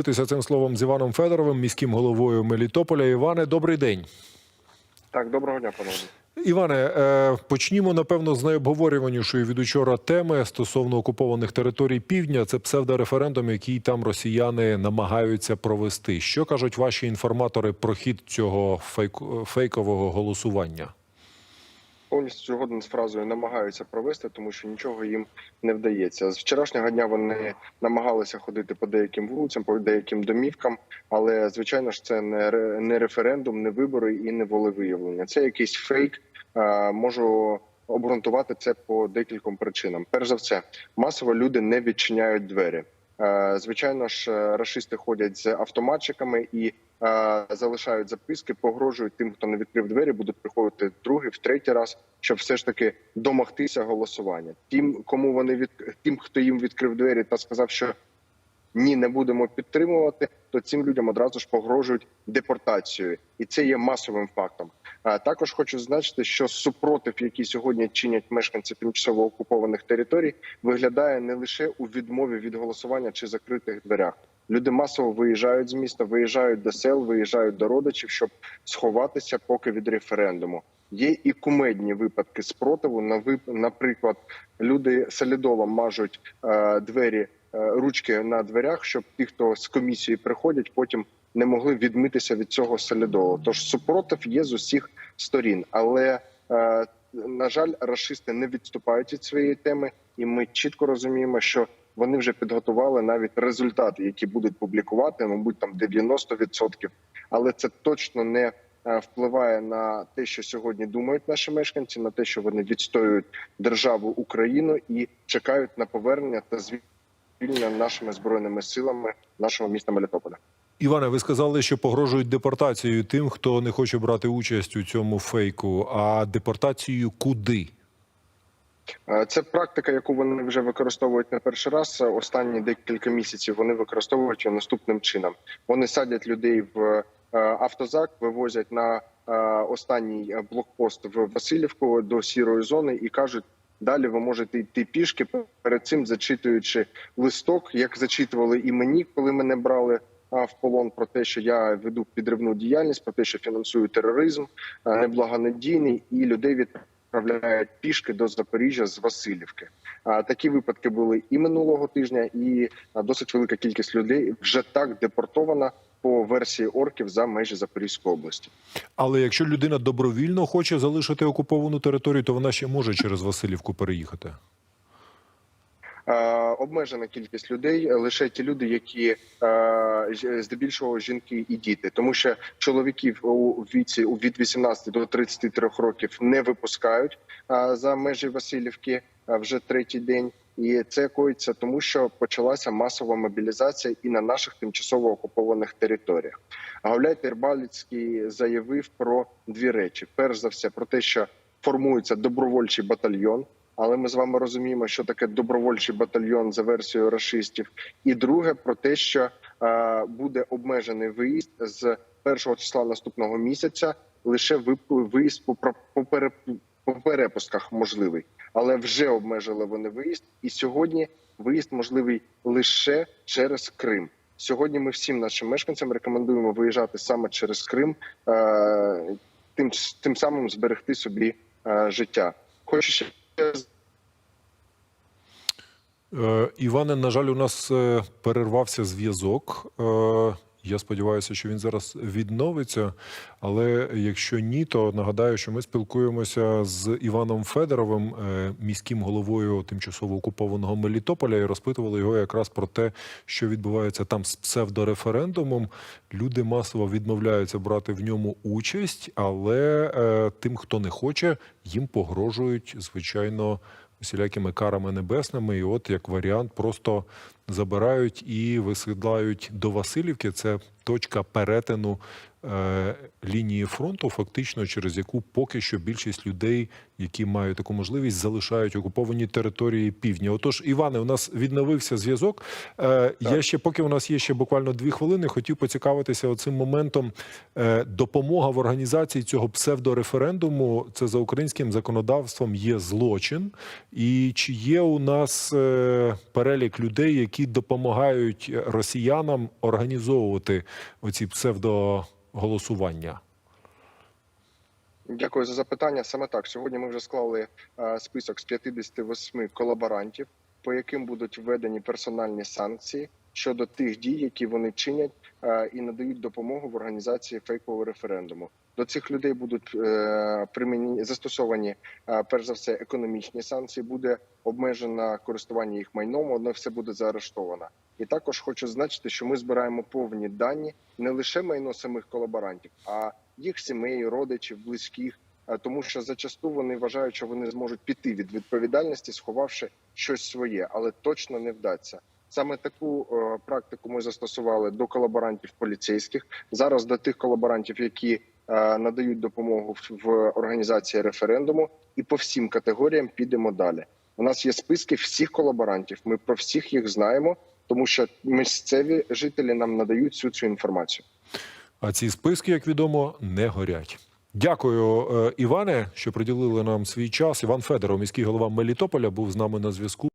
Ділитися цим словом з Іваном Федоровим, міським головою Мелітополя. Іване, добрий день. Так, доброго дня, панове. Іване, е, почнімо напевно з найобговорюванішої від учора теми стосовно окупованих територій півдня. Це псевдореферендум, який там росіяни намагаються провести. Що кажуть ваші інформатори про хід цього фейк- фейкового голосування? Повністю згоден з фразою намагаються провести, тому що нічого їм не вдається. З вчорашнього дня вони намагалися ходити по деяким вулицям, по деяким домівкам, але звичайно ж це не не референдум, не вибори і не волевиявлення. Це якийсь фейк. Можу обґрунтувати це по декільком причинам. Перш за все, масово люди не відчиняють двері. Е, Звичайно ж, расисти рашисти ходять з автоматчиками і е, залишають записки, погрожують тим, хто не відкрив двері, будуть приходити другий, в третій раз, щоб все ж таки домогтися голосування. Тим, кому вони від тим, хто їм відкрив двері та сказав, що ні, не будемо підтримувати, то цим людям одразу ж погрожують депортацією, і це є масовим фактом. А також хочу зазначити, що супротив, який сьогодні чинять мешканці тимчасово окупованих територій, виглядає не лише у відмові від голосування чи закритих дверях. Люди масово виїжджають з міста, виїжджають до сел, виїжджають до родичів, щоб сховатися поки від референдуму. Є і кумедні випадки спротиву. На наприклад, люди солідолом мажуть е, двері, ручки на дверях, щоб ті, хто з комісії приходять, потім не могли відмитися від цього солідолу. Тож супротив є з усіх сторін, але е, на жаль, рашисти не відступають від своєї теми, і ми чітко розуміємо, що вони вже підготували навіть результати, які будуть публікувати, мабуть, там 90%. Але це точно не е, впливає на те, що сьогодні думають наші мешканці, на те, що вони відстоюють державу Україну і чекають на повернення та звільнення нашими збройними силами нашого міста Мелітополя. Іване, ви сказали, що погрожують депортацією тим, хто не хоче брати участь у цьому фейку. А депортацією куди? Е, Це практика, яку вони вже використовують не перший раз. Останні декілька місяців вони використовують її наступним чином. Вони садять людей в е, автозак, вивозять на е, останній блокпост в Васильівку до сірої зони і кажуть. Далі ви можете йти пішки перед цим зачитуючи листок, як зачитували і мені, коли мене брали в полон про те, що я веду підривну діяльність, про те, що фінансую тероризм, неблагонадійний, і людей відправляють пішки до Запоріжжя з Васильівки. Такі випадки були і минулого тижня, і досить велика кількість людей вже так депортована по версії орків за межі Запорізької області. Але якщо людина добровільно хоче залишити окуповану територію, то вона ще може через Васильівку переїхати. Е, обмежена кількість людей, лише ті люди, які е, здебільшого жінки і діти, тому що чоловіків у віці від 18 до 33 років не випускають е, за межі Васильівки вже третій день. І це коїться тому, що почалася масова мобілізація і на наших тимчасово окупованих територіях. Гауляй Тербаліцький заявив про дві речі: перш за все, про те, що формується добровольчий батальйон. Але ми з вами розуміємо, що таке добровольчий батальйон за версією рашистів. І друге про те, що е, буде обмежений виїзд з першого числа наступного місяця. Лише виїзд по, по, по перепустках можливий, але вже обмежили вони виїзд. І сьогодні виїзд можливий лише через Крим. Сьогодні ми всім нашим мешканцям рекомендуємо виїжджати саме через Крим, е, тим, тим самим зберегти собі е, життя. Хочу ще Е, Іване, на жаль, у нас перервався зв'язок. Я сподіваюся, що він зараз відновиться. Але якщо ні, то нагадаю, що ми спілкуємося з Іваном Федоровим, е, міським головою тимчасово окупованого Мелітополя, і розпитували його якраз про те, що відбувається там з псевдореферендумом. Люди масово відмовляються брати в ньому участь, але е, тим, хто не хоче, їм погрожують звичайно усілякими карами небесними. І от як варіант, просто забирають і висидлають до Васильівки. Це точка перетину е, лінії фронту, фактично через яку поки що більшість людей, які мають таку можливість, залишають окуповані території півдня. Отож, Іване, у нас відновився зв'язок. Е, я ще, поки у нас є ще буквально дві хвилини, хотів поцікавитися оцим моментом. Е, допомога в організації цього псевдореферендуму. Це за українським законодавством є злочин. І чи є у нас е, перелік людей, які які допомагають росіянам організовувати оці псевдоголосування? Дякую за запитання. Саме так. Сьогодні ми вже склали е, список з 58 колаборантів, по яким будуть введені персональні санкції щодо тих дій, які вони чинять е, і надають допомогу в організації фейкового референдуму. До цих людей будуть е, примені застосовані е, перш за все економічні санкції. Буде обмежено користування їх майном, воно все буде заарештовано. І також хочу зазначити, що ми збираємо повні дані не лише майно самих колаборантів, а їх сімей, родичів, близьких. е, Тому що зачасту вони вважають, що вони зможуть піти від відповідальності, сховавши щось своє, але точно не вдасться. Саме таку практику ми застосували до колаборантів поліцейських. Зараз до тих колаборантів, які надають допомогу в, в організації референдуму, і по всім категоріям підемо далі. У нас є списки всіх колаборантів. Ми про всіх їх знаємо, тому що місцеві жителі нам надають всю цю інформацію. А ці списки, як відомо, не горять. Дякую, е, Іване, що приділили нам свій час. Іван Федоров, міський голова Мелітополя, був з нами на зв'язку.